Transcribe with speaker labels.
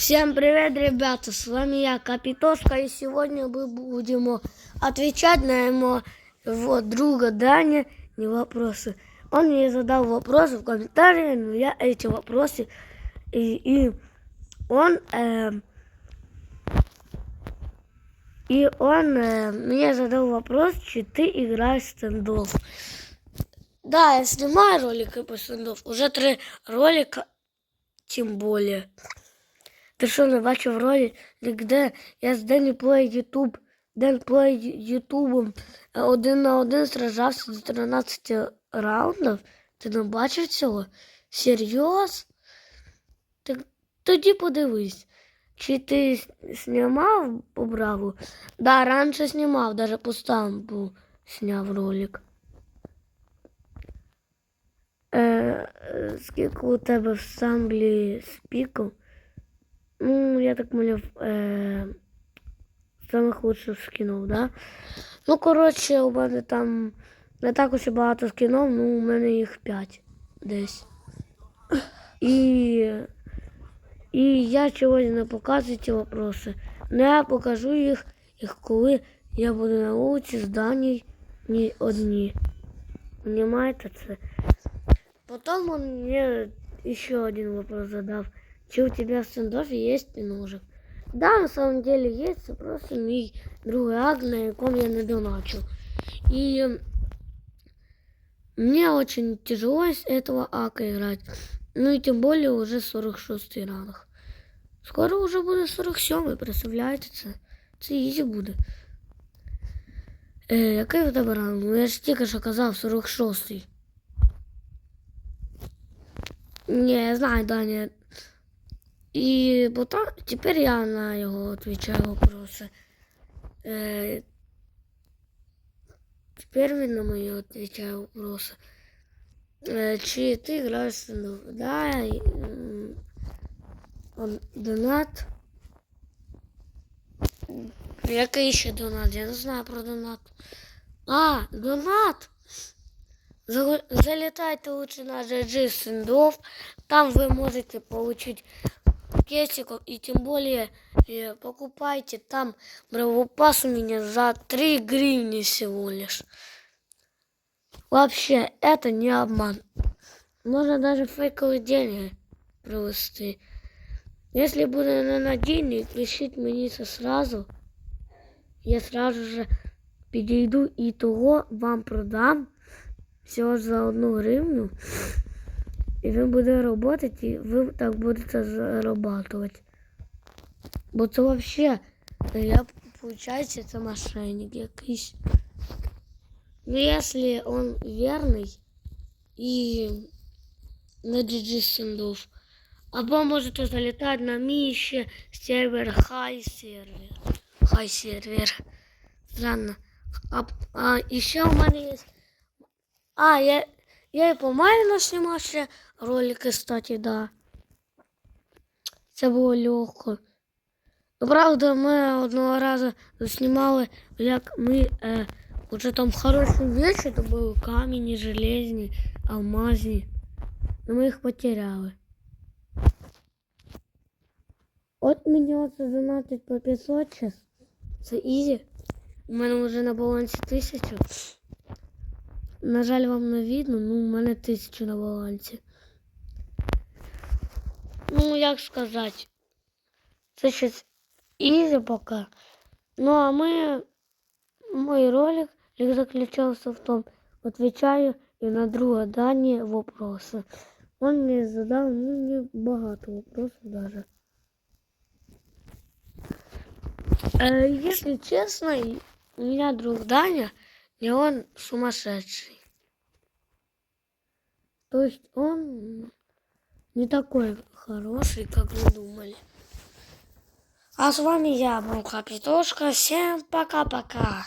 Speaker 1: Всем привет, ребята! С вами я, Капитошка, и сегодня мы будем отвечать на его, его друга Даня не вопросы. Он мне задал вопросы в комментариях, но я эти вопросы и, и он э, и он э, мне задал вопрос, чи ты играешь в стендов. Да, я снимаю ролики по стендов. Уже три ролика, тем более. Ти що не бачив ролик, де я з Дені Плей Ютуб, Ден Плей Ютубом е, один на один сражався до 13 раундів? Ти не бачив цього? Серйоз? Так тоді подивись. Чи ти знімав браву? Да, раніше знімав, даже по стампу зняв ролик. Е, е, скільки у тебе в самблі спіків? Ну, я так понял, э, самых лучших скинов, да? Ну, коротше, у мене там не так уж і багато скинов, ну, у мене їх 5 десь. І, і я сьогодні не показую ці вопроси. Ну, я покажу їх, їх коли я буду на вулиці з Даній ні одні. Понимаете це? Потом он мне еще один вопрос задав. Чи у тебя в стендофе есть ножик? Да, на самом деле есть, це просто мій другий акт, на якому я не доначу. И м, мне очень тяжело с этого ака играть. Ну и тем более уже 46 ранг. Скоро уже буде 47, представляєте це? Це ізі буде. Е, який у тебе ранг? Ну я ж тільки що казав 46. Не, я знаю, Даня. И потом, теперь я на его отвечаю вопросы. Э, теперь вы на мои отвечаю вопросы. Э, чи ты играешь в стендов? Да, и, м, он, донат. Який ще донат? Я не знаю про донат. А, донат! Зал- Залетайте лучше на GG Сендов. Там вы можете получить кесиков и тем более э, покупайте там бравопас у меня за 3 гривны всего лишь. Вообще, это не обман. Можно даже фейковые деньги провести. Если буде не надійний, пишіть мені це сразу. Я сразу же підійду і того вам продам всього за одну гривню. І він буде працювати, і ви так будете зарабатувати. Бо це взагалі, я, виходить, це мошенник якийсь. Ну, якщо він вірний і на GG стендов. Або можете залітати на мій ще сервер хай сервер. Хай сервер. Странно. А, а і ще у мене є. А, я, я і по Майну знімав ще ролики, кстати, да. Це було легко. Ну, Правда, ми одного разу знімали, як ми е, уже там хороші вещи, то були камені, железні, алмазні. Но ми їх потеряли. От мені оце донатить по 500 час. Це ізі. У мене вже на балансі 1000. На жаль, вам не видно, ну у мене 1000 на балансі. Ну, як сказати. Це щось ізі поки. Ну, а ми, мой ролик заключався в том, отвечаю і на друге дані вопроси. Он мне задал, ну, не багато вопросов даже. Если честно, у меня друг Даня, и он сумасшедший. То есть он не такой хороший, как вы думали. А с вами я, был Капитошка. Всем пока-пока.